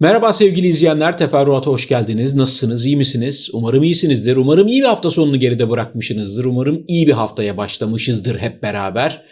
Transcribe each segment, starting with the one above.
Merhaba sevgili izleyenler, teferruata hoş geldiniz. Nasılsınız, iyi misiniz? Umarım iyisinizdir. Umarım iyi bir hafta sonunu geride bırakmışsınızdır. Umarım iyi bir haftaya başlamışızdır hep beraber.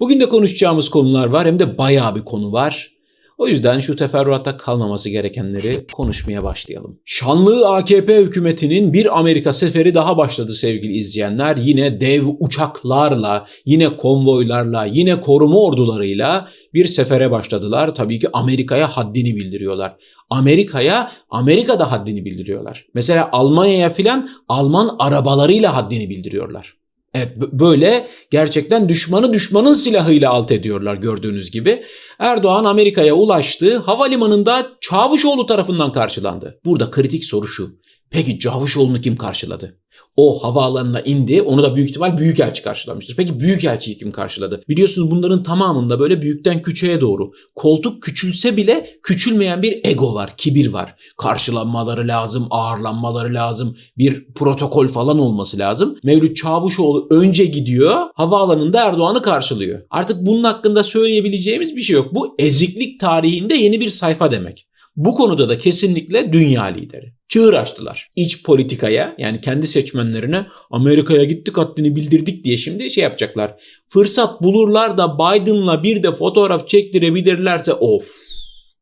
Bugün de konuşacağımız konular var hem de bayağı bir konu var. O yüzden şu teferruatta kalmaması gerekenleri konuşmaya başlayalım. Şanlı AKP hükümetinin bir Amerika seferi daha başladı sevgili izleyenler. Yine dev uçaklarla, yine konvoylarla, yine koruma ordularıyla bir sefere başladılar. Tabii ki Amerika'ya haddini bildiriyorlar. Amerika'ya Amerika'da haddini bildiriyorlar. Mesela Almanya'ya filan Alman arabalarıyla haddini bildiriyorlar. Evet böyle gerçekten düşmanı düşmanın silahıyla alt ediyorlar gördüğünüz gibi. Erdoğan Amerika'ya ulaştı. Havalimanında Çavuşoğlu tarafından karşılandı. Burada kritik soru şu. Peki Çavuşoğlu'nu kim karşıladı? O havaalanına indi. Onu da büyük ihtimal Büyükelçi karşılamıştır. Peki Büyükelçiyi kim karşıladı? Biliyorsunuz bunların tamamında böyle büyükten küçüğe doğru. Koltuk küçülse bile küçülmeyen bir ego var, kibir var. Karşılanmaları lazım, ağırlanmaları lazım. Bir protokol falan olması lazım. Mevlüt Çavuşoğlu önce gidiyor, havaalanında Erdoğan'ı karşılıyor. Artık bunun hakkında söyleyebileceğimiz bir şey yok. Bu eziklik tarihinde yeni bir sayfa demek. Bu konuda da kesinlikle dünya lideri. Çığır açtılar. İç politikaya yani kendi seçmenlerine Amerika'ya gittik haddini bildirdik diye şimdi şey yapacaklar. Fırsat bulurlar da Biden'la bir de fotoğraf çektirebilirlerse of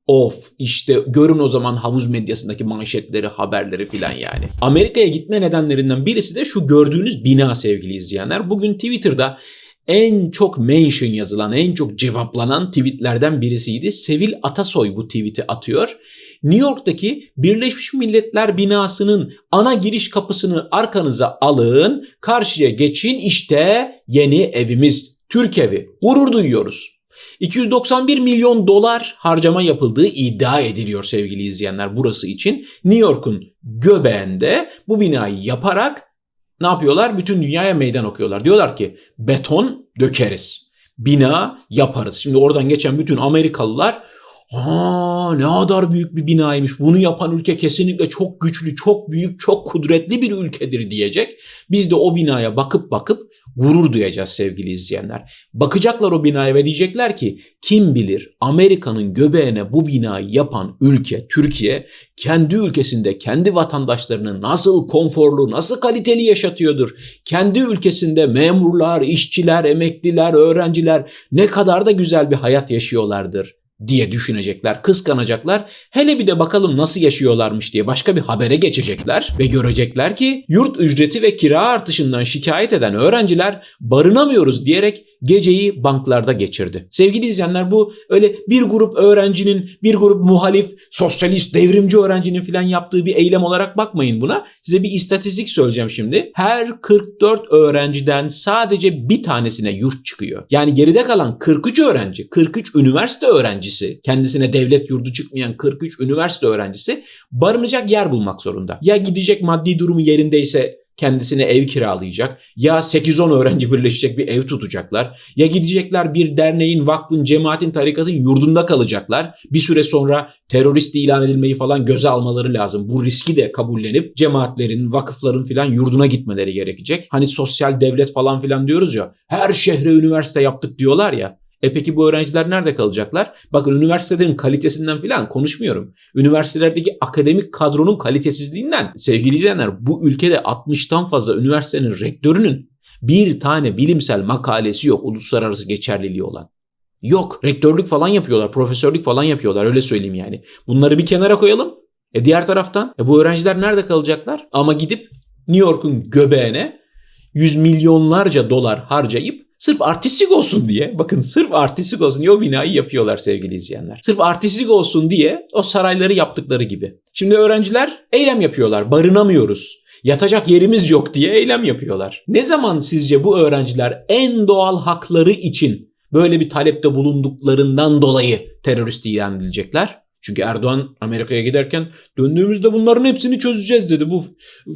Of işte görün o zaman havuz medyasındaki manşetleri, haberleri filan yani. Amerika'ya gitme nedenlerinden birisi de şu gördüğünüz bina sevgili izleyenler. Bugün Twitter'da en çok mention yazılan, en çok cevaplanan tweetlerden birisiydi. Sevil Atasoy bu tweet'i atıyor. New York'taki Birleşmiş Milletler binasının ana giriş kapısını arkanıza alın, karşıya geçin işte yeni evimiz Türk evi. Gurur duyuyoruz. 291 milyon dolar harcama yapıldığı iddia ediliyor sevgili izleyenler burası için. New York'un göbeğinde bu binayı yaparak ne yapıyorlar? Bütün dünyaya meydan okuyorlar. Diyorlar ki beton dökeriz. Bina yaparız. Şimdi oradan geçen bütün Amerikalılar Aa ne kadar büyük bir binaymış. Bunu yapan ülke kesinlikle çok güçlü, çok büyük, çok kudretli bir ülkedir diyecek. Biz de o binaya bakıp bakıp gurur duyacağız sevgili izleyenler. Bakacaklar o binaya ve diyecekler ki kim bilir Amerika'nın göbeğine bu binayı yapan ülke Türkiye kendi ülkesinde kendi vatandaşlarını nasıl konforlu, nasıl kaliteli yaşatıyordur. Kendi ülkesinde memurlar, işçiler, emekliler, öğrenciler ne kadar da güzel bir hayat yaşıyorlardır diye düşünecekler, kıskanacaklar. Hele bir de bakalım nasıl yaşıyorlarmış diye başka bir habere geçecekler ve görecekler ki yurt ücreti ve kira artışından şikayet eden öğrenciler barınamıyoruz diyerek geceyi banklarda geçirdi. Sevgili izleyenler bu öyle bir grup öğrencinin, bir grup muhalif, sosyalist, devrimci öğrencinin filan yaptığı bir eylem olarak bakmayın buna. Size bir istatistik söyleyeceğim şimdi. Her 44 öğrenciden sadece bir tanesine yurt çıkıyor. Yani geride kalan 43 öğrenci, 43 üniversite öğrencisi, kendisine devlet yurdu çıkmayan 43 üniversite öğrencisi barınacak yer bulmak zorunda. Ya gidecek maddi durumu yerindeyse kendisine ev kiralayacak. Ya 8-10 öğrenci birleşecek bir ev tutacaklar. Ya gidecekler bir derneğin, vakfın, cemaatin, tarikatın yurdunda kalacaklar. Bir süre sonra terörist ilan edilmeyi falan göze almaları lazım. Bu riski de kabullenip cemaatlerin, vakıfların filan yurduna gitmeleri gerekecek. Hani sosyal devlet falan filan diyoruz ya. Her şehre üniversite yaptık diyorlar ya. E peki bu öğrenciler nerede kalacaklar? Bakın üniversitelerin kalitesinden falan konuşmuyorum. Üniversitelerdeki akademik kadronun kalitesizliğinden sevgili izleyenler bu ülkede 60'tan fazla üniversitenin rektörünün bir tane bilimsel makalesi yok uluslararası geçerliliği olan. Yok rektörlük falan yapıyorlar, profesörlük falan yapıyorlar öyle söyleyeyim yani. Bunları bir kenara koyalım. E diğer taraftan e bu öğrenciler nerede kalacaklar? Ama gidip New York'un göbeğine yüz milyonlarca dolar harcayıp Sırf artistik olsun diye, bakın sırf artistik olsun diye o binayı yapıyorlar sevgili izleyenler. Sırf artistik olsun diye o sarayları yaptıkları gibi. Şimdi öğrenciler eylem yapıyorlar, barınamıyoruz. Yatacak yerimiz yok diye eylem yapıyorlar. Ne zaman sizce bu öğrenciler en doğal hakları için böyle bir talepte bulunduklarından dolayı terörist ilan edilecekler? Çünkü Erdoğan Amerika'ya giderken döndüğümüzde bunların hepsini çözeceğiz dedi. Bu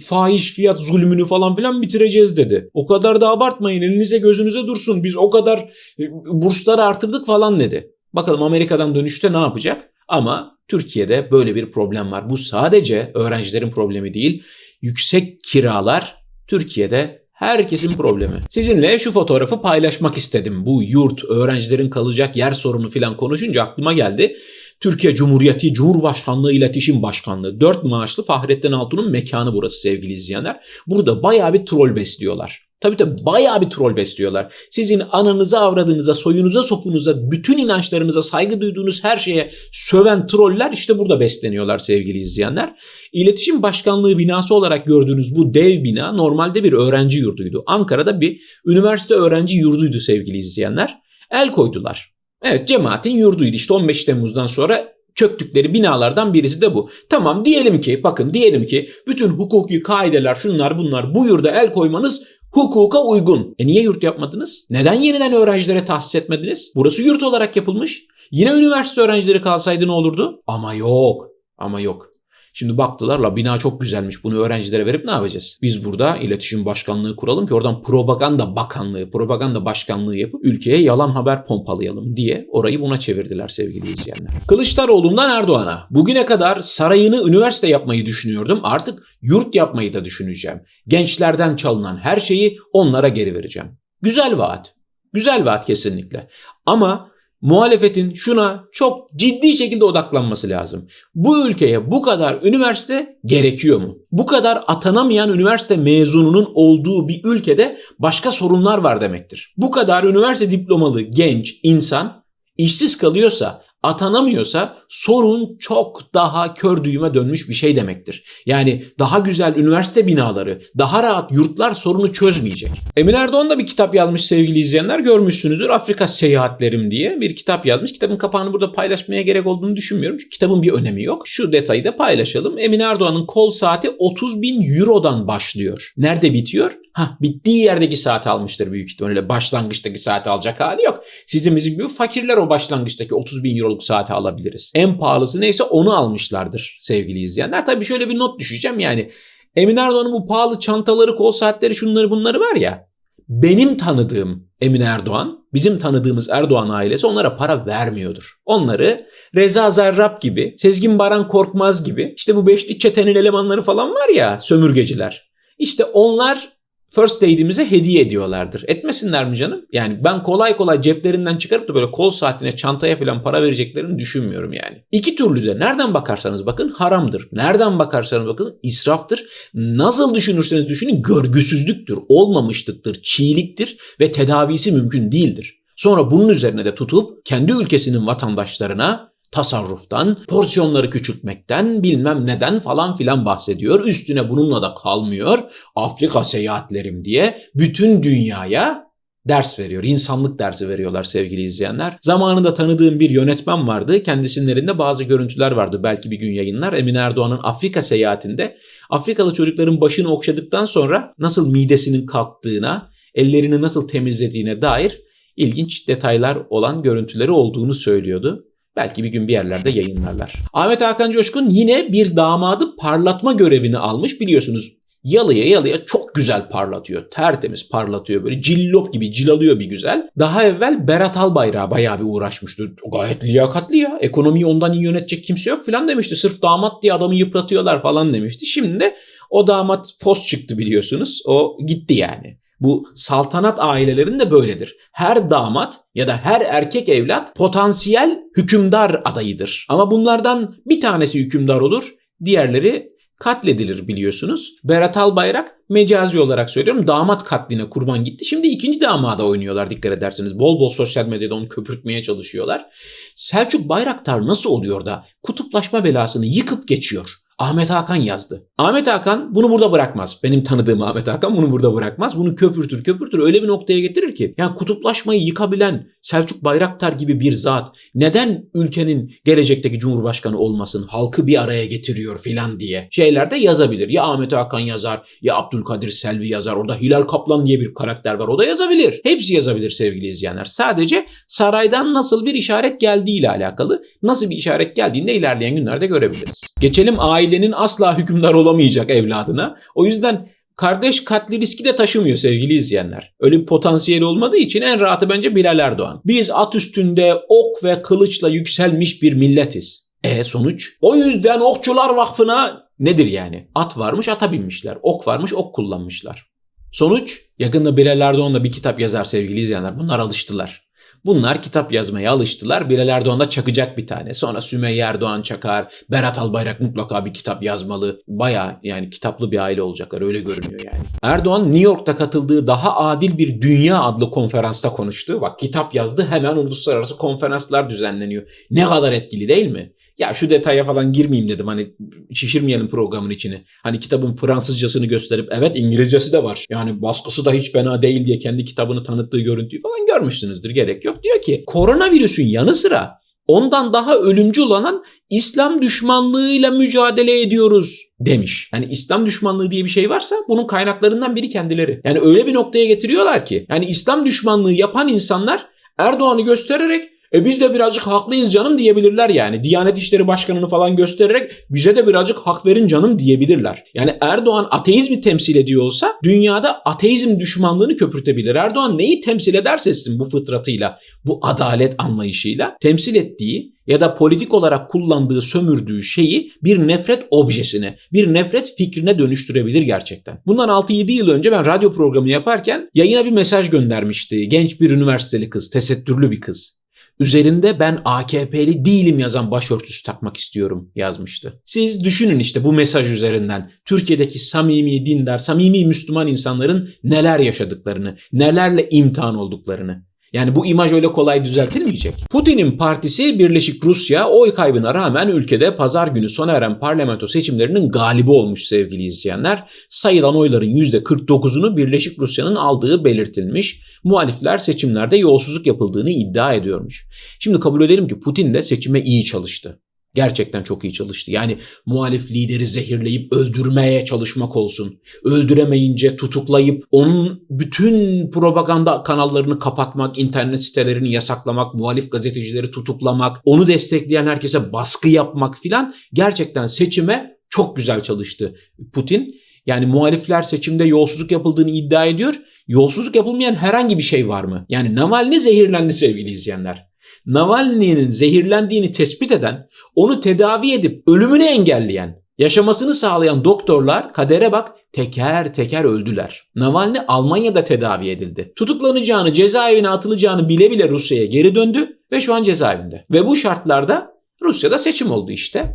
fahiş fiyat zulmünü falan filan bitireceğiz dedi. O kadar da abartmayın elinize gözünüze dursun. Biz o kadar e, bursları artırdık falan dedi. Bakalım Amerika'dan dönüşte ne yapacak? Ama Türkiye'de böyle bir problem var. Bu sadece öğrencilerin problemi değil. Yüksek kiralar Türkiye'de Herkesin problemi. Sizinle şu fotoğrafı paylaşmak istedim. Bu yurt, öğrencilerin kalacak yer sorunu falan konuşunca aklıma geldi. Türkiye Cumhuriyeti Cumhurbaşkanlığı İletişim Başkanlığı. Dört maaşlı Fahrettin Altun'un mekanı burası sevgili izleyenler. Burada bayağı bir troll besliyorlar. Tabii tabii bayağı bir troll besliyorlar. Sizin ananıza, avradınıza, soyunuza, sopunuza, bütün inançlarınıza saygı duyduğunuz her şeye söven troller işte burada besleniyorlar sevgili izleyenler. İletişim Başkanlığı binası olarak gördüğünüz bu dev bina normalde bir öğrenci yurduydu. Ankara'da bir üniversite öğrenci yurduydu sevgili izleyenler. El koydular. Evet cemaatin yurduydu. İşte 15 Temmuz'dan sonra çöktükleri binalardan birisi de bu. Tamam diyelim ki bakın diyelim ki bütün hukuki kaideler şunlar bunlar bu yurda el koymanız hukuka uygun. E niye yurt yapmadınız? Neden yeniden öğrencilere tahsis etmediniz? Burası yurt olarak yapılmış. Yine üniversite öğrencileri kalsaydı ne olurdu? Ama yok. Ama yok. Şimdi baktılar la bina çok güzelmiş bunu öğrencilere verip ne yapacağız? Biz burada iletişim başkanlığı kuralım ki oradan propaganda bakanlığı, propaganda başkanlığı yapıp ülkeye yalan haber pompalayalım diye orayı buna çevirdiler sevgili izleyenler. Kılıçdaroğlu'ndan Erdoğan'a bugüne kadar sarayını üniversite yapmayı düşünüyordum artık yurt yapmayı da düşüneceğim. Gençlerden çalınan her şeyi onlara geri vereceğim. Güzel vaat. Güzel vaat kesinlikle. Ama muhalefetin şuna çok ciddi şekilde odaklanması lazım. Bu ülkeye bu kadar üniversite gerekiyor mu? Bu kadar atanamayan üniversite mezununun olduğu bir ülkede başka sorunlar var demektir. Bu kadar üniversite diplomalı genç insan işsiz kalıyorsa atanamıyorsa sorun çok daha kör düğüme dönmüş bir şey demektir. Yani daha güzel üniversite binaları, daha rahat yurtlar sorunu çözmeyecek. Emin Erdoğan da bir kitap yazmış sevgili izleyenler görmüşsünüzdür. Afrika Seyahatlerim diye bir kitap yazmış. Kitabın kapağını burada paylaşmaya gerek olduğunu düşünmüyorum. Çünkü kitabın bir önemi yok. Şu detayı da paylaşalım. Emin Erdoğan'ın kol saati 30 bin eurodan başlıyor. Nerede bitiyor? Ha bittiği yerdeki saati almıştır büyük ihtimalle. Başlangıçtaki saati alacak hali yok. Sizin bizim gibi fakirler o başlangıçtaki 30 bin euroluk saati alabiliriz. En pahalısı neyse onu almışlardır sevgili izleyenler. Tabii şöyle bir not düşeceğim yani. Emin Erdoğan'ın bu pahalı çantaları, kol saatleri, şunları bunları var ya. Benim tanıdığım Emin Erdoğan, bizim tanıdığımız Erdoğan ailesi onlara para vermiyordur. Onları Reza Zarrab gibi, Sezgin Baran Korkmaz gibi, işte bu beşli çetenin elemanları falan var ya, sömürgeciler. İşte onlar First Aid'imize hediye ediyorlardır. Etmesinler mi canım? Yani ben kolay kolay ceplerinden çıkarıp da böyle kol saatine, çantaya falan para vereceklerini düşünmüyorum yani. İki türlü de nereden bakarsanız bakın haramdır. Nereden bakarsanız bakın israftır. Nasıl düşünürseniz düşünün görgüsüzlüktür, olmamışlıktır, çiğliktir ve tedavisi mümkün değildir. Sonra bunun üzerine de tutup kendi ülkesinin vatandaşlarına tasarruftan, porsiyonları küçültmekten, bilmem neden falan filan bahsediyor. Üstüne bununla da kalmıyor. Afrika seyahatlerim diye bütün dünyaya ders veriyor. İnsanlık dersi veriyorlar sevgili izleyenler. Zamanında tanıdığım bir yönetmen vardı. Kendisinin elinde bazı görüntüler vardı. Belki bir gün yayınlar. Emin Erdoğan'ın Afrika seyahatinde Afrikalı çocukların başını okşadıktan sonra nasıl midesinin kalktığına, ellerini nasıl temizlediğine dair ilginç detaylar olan görüntüleri olduğunu söylüyordu. Belki bir gün bir yerlerde yayınlarlar. Ahmet Hakan Coşkun yine bir damadı parlatma görevini almış biliyorsunuz. Yalıya yalıya çok güzel parlatıyor. Tertemiz parlatıyor böyle cillop gibi cilalıyor bir güzel. Daha evvel Berat Albayrak'a bayağı bir uğraşmıştı. Gayet liyakatli ya. Ekonomiyi ondan iyi yönetecek kimse yok falan demişti. Sırf damat diye adamı yıpratıyorlar falan demişti. Şimdi de o damat fos çıktı biliyorsunuz. O gitti yani. Bu saltanat ailelerinde böyledir. Her damat ya da her erkek evlat potansiyel hükümdar adayıdır. Ama bunlardan bir tanesi hükümdar olur, diğerleri katledilir biliyorsunuz. Berat Albayrak mecazi olarak söylüyorum damat katline kurban gitti. Şimdi ikinci damada oynuyorlar dikkat ederseniz. Bol bol sosyal medyada onu köpürtmeye çalışıyorlar. Selçuk Bayraktar nasıl oluyor da kutuplaşma belasını yıkıp geçiyor? Ahmet Hakan yazdı. Ahmet Hakan bunu burada bırakmaz. Benim tanıdığım Ahmet Hakan bunu burada bırakmaz. Bunu köpürtür köpürtür öyle bir noktaya getirir ki. Ya kutuplaşmayı yıkabilen Selçuk Bayraktar gibi bir zat neden ülkenin gelecekteki cumhurbaşkanı olmasın? Halkı bir araya getiriyor filan diye şeylerde yazabilir. Ya Ahmet Hakan yazar ya Abdülkadir Selvi yazar. Orada Hilal Kaplan diye bir karakter var. O da yazabilir. Hepsi yazabilir sevgili izleyenler. Sadece saraydan nasıl bir işaret geldiği ile alakalı. Nasıl bir işaret geldiğinde ilerleyen günlerde görebiliriz. Geçelim ailenin asla hükümdar olamayacak evladına. O yüzden kardeş katli riski de taşımıyor sevgili izleyenler. Öyle bir potansiyeli olmadığı için en rahatı bence Bilal Erdoğan. Biz at üstünde ok ve kılıçla yükselmiş bir milletiz. E sonuç? O yüzden Okçular Vakfı'na nedir yani? At varmış ata binmişler. Ok varmış ok kullanmışlar. Sonuç? Yakında Bilal Erdoğan da bir kitap yazar sevgili izleyenler. Bunlar alıştılar. Bunlar kitap yazmaya alıştılar. Bilal Erdoğan da çakacak bir tane. Sonra Sümeyye Erdoğan çakar. Berat Albayrak mutlaka bir kitap yazmalı. Baya yani kitaplı bir aile olacaklar öyle görünüyor yani. Erdoğan New York'ta katıldığı Daha Adil Bir Dünya adlı konferansta konuştu. Bak kitap yazdı hemen uluslararası konferanslar düzenleniyor. Ne kadar etkili değil mi? Ya şu detaya falan girmeyeyim dedim hani şişirmeyelim programın içini. Hani kitabın Fransızcasını gösterip evet İngilizcesi de var. Yani baskısı da hiç fena değil diye kendi kitabını tanıttığı görüntüyü falan görmüşsünüzdür gerek yok. Diyor ki koronavirüsün yanı sıra ondan daha ölümcül olan İslam düşmanlığıyla mücadele ediyoruz demiş. Yani İslam düşmanlığı diye bir şey varsa bunun kaynaklarından biri kendileri. Yani öyle bir noktaya getiriyorlar ki yani İslam düşmanlığı yapan insanlar Erdoğan'ı göstererek e biz de birazcık haklıyız canım diyebilirler yani. Diyanet İşleri Başkanı'nı falan göstererek bize de birazcık hak verin canım diyebilirler. Yani Erdoğan ateizmi temsil ediyor olsa dünyada ateizm düşmanlığını köpürtebilir. Erdoğan neyi temsil ederse etsin bu fıtratıyla, bu adalet anlayışıyla temsil ettiği ya da politik olarak kullandığı, sömürdüğü şeyi bir nefret objesine, bir nefret fikrine dönüştürebilir gerçekten. Bundan 6-7 yıl önce ben radyo programı yaparken yayına bir mesaj göndermişti. Genç bir üniversiteli kız, tesettürlü bir kız. Üzerinde ben AKP'li değilim yazan başörtüsü takmak istiyorum yazmıştı. Siz düşünün işte bu mesaj üzerinden Türkiye'deki samimi dindar, samimi Müslüman insanların neler yaşadıklarını, nelerle imtihan olduklarını. Yani bu imaj öyle kolay düzeltilmeyecek. Putin'in partisi Birleşik Rusya oy kaybına rağmen ülkede pazar günü sona eren parlamento seçimlerinin galibi olmuş sevgili izleyenler. Sayılan oyların %49'unu Birleşik Rusya'nın aldığı belirtilmiş. Muhalifler seçimlerde yolsuzluk yapıldığını iddia ediyormuş. Şimdi kabul edelim ki Putin de seçime iyi çalıştı. Gerçekten çok iyi çalıştı. Yani muhalif lideri zehirleyip öldürmeye çalışmak olsun. Öldüremeyince tutuklayıp onun bütün propaganda kanallarını kapatmak, internet sitelerini yasaklamak, muhalif gazetecileri tutuklamak, onu destekleyen herkese baskı yapmak filan gerçekten seçime çok güzel çalıştı Putin. Yani muhalifler seçimde yolsuzluk yapıldığını iddia ediyor. Yolsuzluk yapılmayan herhangi bir şey var mı? Yani Navalny zehirlendi sevgili izleyenler. Navalny'nin zehirlendiğini tespit eden, onu tedavi edip ölümünü engelleyen, yaşamasını sağlayan doktorlar kadere bak teker teker öldüler. Navalny Almanya'da tedavi edildi. Tutuklanacağını, cezaevine atılacağını bile bile Rusya'ya geri döndü ve şu an cezaevinde. Ve bu şartlarda Rusya'da seçim oldu işte.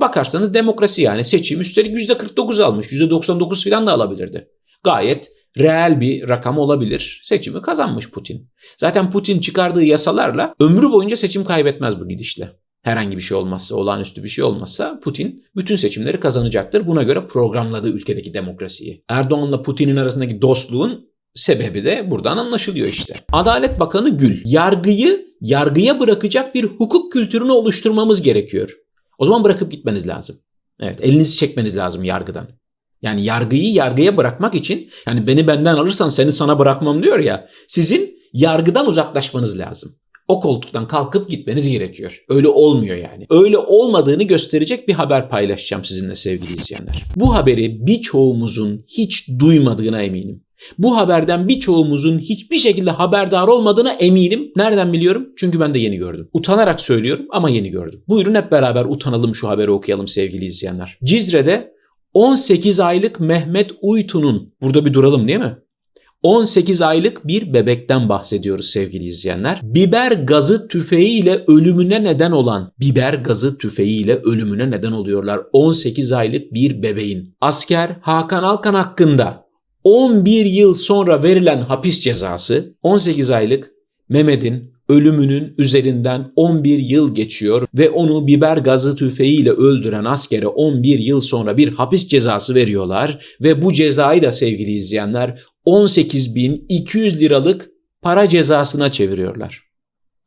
Bakarsanız demokrasi yani seçim üstelik %49 almış. %99 falan da alabilirdi. Gayet reel bir rakam olabilir. Seçimi kazanmış Putin. Zaten Putin çıkardığı yasalarla ömrü boyunca seçim kaybetmez bu gidişle. Herhangi bir şey olmazsa, olağanüstü bir şey olmazsa Putin bütün seçimleri kazanacaktır. Buna göre programladığı ülkedeki demokrasiyi. Erdoğan'la Putin'in arasındaki dostluğun sebebi de buradan anlaşılıyor işte. Adalet Bakanı Gül, yargıyı yargıya bırakacak bir hukuk kültürünü oluşturmamız gerekiyor. O zaman bırakıp gitmeniz lazım. Evet, elinizi çekmeniz lazım yargıdan. Yani yargıyı yargıya bırakmak için yani beni benden alırsan seni sana bırakmam diyor ya. Sizin yargıdan uzaklaşmanız lazım. O koltuktan kalkıp gitmeniz gerekiyor. Öyle olmuyor yani. Öyle olmadığını gösterecek bir haber paylaşacağım sizinle sevgili izleyenler. Bu haberi birçoğumuzun hiç duymadığına eminim. Bu haberden birçoğumuzun hiçbir şekilde haberdar olmadığına eminim. Nereden biliyorum? Çünkü ben de yeni gördüm. Utanarak söylüyorum ama yeni gördüm. Buyurun hep beraber utanalım şu haberi okuyalım sevgili izleyenler. Cizre'de 18 aylık Mehmet Uytu'nun, burada bir duralım değil mi? 18 aylık bir bebekten bahsediyoruz sevgili izleyenler. Biber gazı tüfeğiyle ölümüne neden olan, biber gazı tüfeğiyle ölümüne neden oluyorlar 18 aylık bir bebeğin. Asker Hakan Alkan hakkında 11 yıl sonra verilen hapis cezası 18 aylık Mehmet'in ölümünün üzerinden 11 yıl geçiyor ve onu biber gazı tüfeğiyle öldüren askere 11 yıl sonra bir hapis cezası veriyorlar ve bu cezayı da sevgili izleyenler 18.200 liralık para cezasına çeviriyorlar.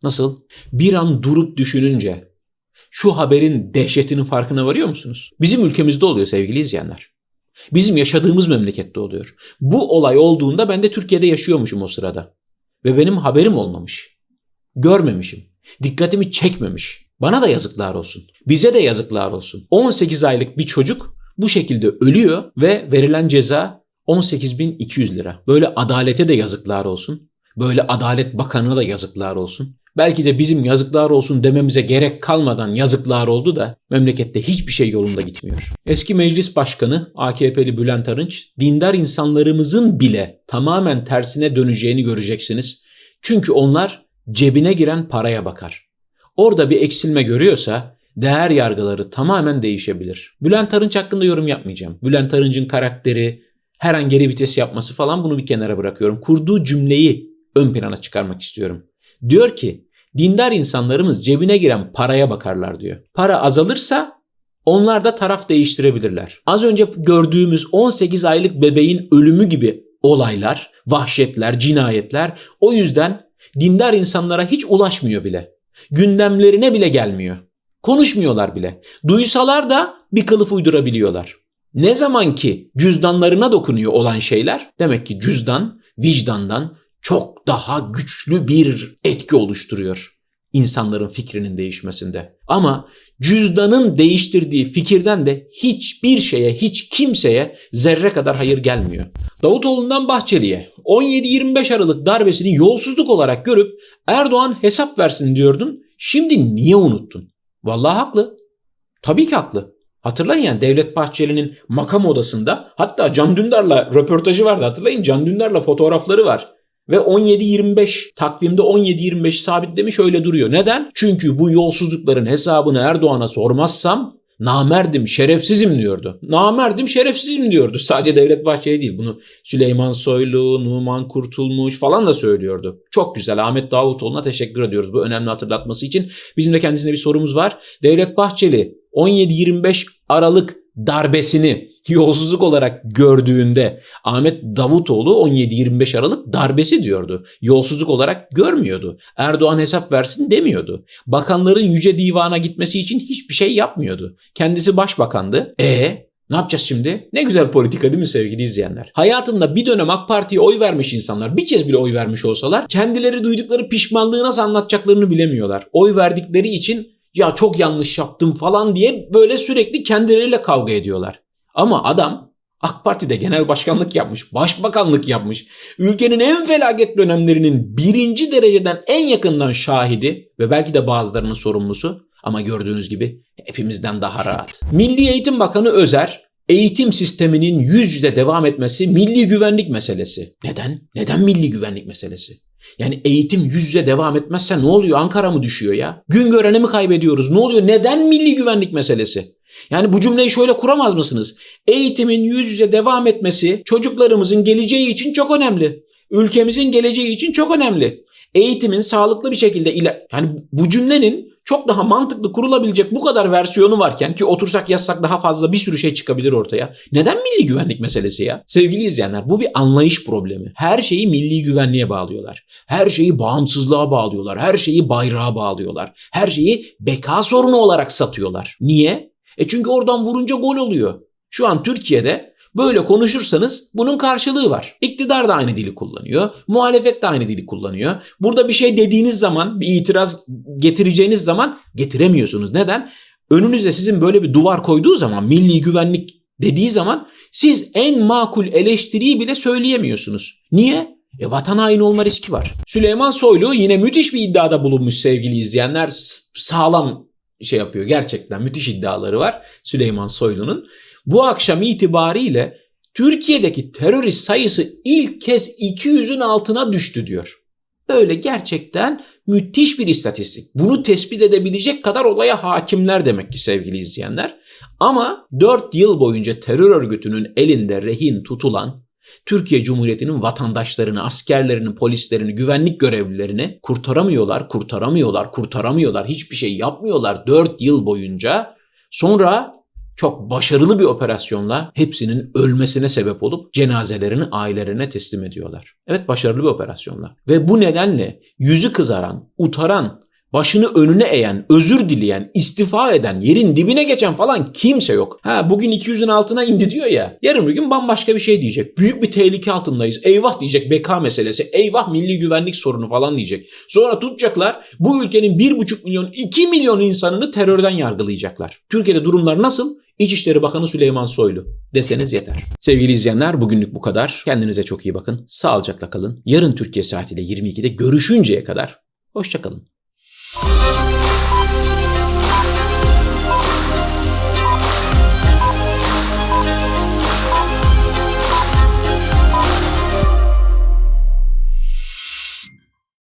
Nasıl? Bir an durup düşününce şu haberin dehşetinin farkına varıyor musunuz? Bizim ülkemizde oluyor sevgili izleyenler. Bizim yaşadığımız memlekette oluyor. Bu olay olduğunda ben de Türkiye'de yaşıyormuşum o sırada. Ve benim haberim olmamış. Görmemişim. Dikkatimi çekmemiş. Bana da yazıklar olsun. Bize de yazıklar olsun. 18 aylık bir çocuk bu şekilde ölüyor ve verilen ceza 18.200 lira. Böyle adalete de yazıklar olsun. Böyle Adalet Bakanı'na da yazıklar olsun. Belki de bizim yazıklar olsun dememize gerek kalmadan yazıklar oldu da memlekette hiçbir şey yolunda gitmiyor. Eski meclis başkanı AKP'li Bülent Arınç, dindar insanlarımızın bile tamamen tersine döneceğini göreceksiniz. Çünkü onlar cebine giren paraya bakar. Orada bir eksilme görüyorsa değer yargıları tamamen değişebilir. Bülent Arınç hakkında yorum yapmayacağım. Bülent Arınç'ın karakteri, her an geri vites yapması falan bunu bir kenara bırakıyorum. Kurduğu cümleyi ön plana çıkarmak istiyorum. Diyor ki dindar insanlarımız cebine giren paraya bakarlar diyor. Para azalırsa onlar da taraf değiştirebilirler. Az önce gördüğümüz 18 aylık bebeğin ölümü gibi olaylar, vahşetler, cinayetler o yüzden dindar insanlara hiç ulaşmıyor bile. Gündemlerine bile gelmiyor. Konuşmuyorlar bile. Duysalar da bir kılıf uydurabiliyorlar. Ne zaman ki cüzdanlarına dokunuyor olan şeyler demek ki cüzdan vicdandan çok daha güçlü bir etki oluşturuyor insanların fikrinin değişmesinde. Ama cüzdanın değiştirdiği fikirden de hiçbir şeye, hiç kimseye zerre kadar hayır gelmiyor. Davutoğlu'ndan Bahçeli'ye 17-25 Aralık darbesini yolsuzluk olarak görüp Erdoğan hesap versin diyordun. Şimdi niye unuttun? Vallahi haklı. Tabii ki haklı. Hatırlayın yani Devlet Bahçeli'nin makam odasında hatta Can Dündar'la röportajı vardı hatırlayın Can Dündar'la fotoğrafları var. Ve 17-25 takvimde 17-25 sabitlemiş öyle duruyor. Neden? Çünkü bu yolsuzlukların hesabını Erdoğan'a sormazsam namerdim, şerefsizim diyordu. Namerdim, şerefsizim diyordu. Sadece Devlet Bahçeli değil. Bunu Süleyman Soylu, Numan Kurtulmuş falan da söylüyordu. Çok güzel. Ahmet Davutoğlu'na teşekkür ediyoruz bu önemli hatırlatması için. Bizim de kendisine bir sorumuz var. Devlet Bahçeli 17-25 Aralık darbesini yolsuzluk olarak gördüğünde Ahmet Davutoğlu 17-25 Aralık darbesi diyordu. Yolsuzluk olarak görmüyordu. Erdoğan hesap versin demiyordu. Bakanların yüce divana gitmesi için hiçbir şey yapmıyordu. Kendisi başbakandı. E ne yapacağız şimdi? Ne güzel politika değil mi sevgili izleyenler? Hayatında bir dönem AK Parti'ye oy vermiş insanlar bir kez bile oy vermiş olsalar kendileri duydukları pişmanlığı nasıl anlatacaklarını bilemiyorlar. Oy verdikleri için ya çok yanlış yaptım falan diye böyle sürekli kendileriyle kavga ediyorlar. Ama adam AK Parti'de genel başkanlık yapmış, başbakanlık yapmış. Ülkenin en felaket dönemlerinin birinci dereceden en yakından şahidi ve belki de bazılarının sorumlusu. Ama gördüğünüz gibi hepimizden daha rahat. Milli Eğitim Bakanı Özer, eğitim sisteminin yüz yüze devam etmesi milli güvenlik meselesi. Neden? Neden milli güvenlik meselesi? Yani eğitim yüz yüze devam etmezse ne oluyor? Ankara mı düşüyor ya? Gün göreni mi kaybediyoruz? Ne oluyor? Neden milli güvenlik meselesi? Yani bu cümleyi şöyle kuramaz mısınız? Eğitimin yüz yüze devam etmesi çocuklarımızın geleceği için çok önemli. Ülkemizin geleceği için çok önemli. Eğitimin sağlıklı bir şekilde ile yani bu cümlenin çok daha mantıklı kurulabilecek bu kadar versiyonu varken ki otursak yazsak daha fazla bir sürü şey çıkabilir ortaya. Neden milli güvenlik meselesi ya? Sevgili izleyenler bu bir anlayış problemi. Her şeyi milli güvenliğe bağlıyorlar. Her şeyi bağımsızlığa bağlıyorlar. Her şeyi bayrağa bağlıyorlar. Her şeyi beka sorunu olarak satıyorlar. Niye? E çünkü oradan vurunca gol oluyor. Şu an Türkiye'de Böyle konuşursanız bunun karşılığı var. İktidar da aynı dili kullanıyor. Muhalefet de aynı dili kullanıyor. Burada bir şey dediğiniz zaman, bir itiraz getireceğiniz zaman getiremiyorsunuz. Neden? Önünüze sizin böyle bir duvar koyduğu zaman, milli güvenlik dediği zaman siz en makul eleştiriyi bile söyleyemiyorsunuz. Niye? E vatan haini olma riski var. Süleyman Soylu yine müthiş bir iddiada bulunmuş sevgili izleyenler. Sağlam şey yapıyor gerçekten müthiş iddiaları var Süleyman Soylu'nun bu akşam itibariyle Türkiye'deki terörist sayısı ilk kez 200'ün altına düştü diyor. Böyle gerçekten müthiş bir istatistik. Bunu tespit edebilecek kadar olaya hakimler demek ki sevgili izleyenler. Ama 4 yıl boyunca terör örgütünün elinde rehin tutulan Türkiye Cumhuriyeti'nin vatandaşlarını, askerlerini, polislerini, güvenlik görevlilerini kurtaramıyorlar, kurtaramıyorlar, kurtaramıyorlar. Hiçbir şey yapmıyorlar 4 yıl boyunca. Sonra çok başarılı bir operasyonla hepsinin ölmesine sebep olup cenazelerini ailelerine teslim ediyorlar. Evet başarılı bir operasyonla. Ve bu nedenle yüzü kızaran, utaran, başını önüne eğen, özür dileyen, istifa eden, yerin dibine geçen falan kimse yok. Ha bugün 200'ün altına indi diyor ya. Yarın bir gün bambaşka bir şey diyecek. Büyük bir tehlike altındayız. Eyvah diyecek beka meselesi. Eyvah milli güvenlik sorunu falan diyecek. Sonra tutacaklar bu ülkenin 1,5 milyon 2 milyon insanını terörden yargılayacaklar. Türkiye'de durumlar nasıl? İçişleri Bakanı Süleyman Soylu deseniz yeter. Sevgili izleyenler bugünlük bu kadar. Kendinize çok iyi bakın. Sağlıcakla kalın. Yarın Türkiye saatiyle 22'de görüşünceye kadar hoşçakalın. 嗯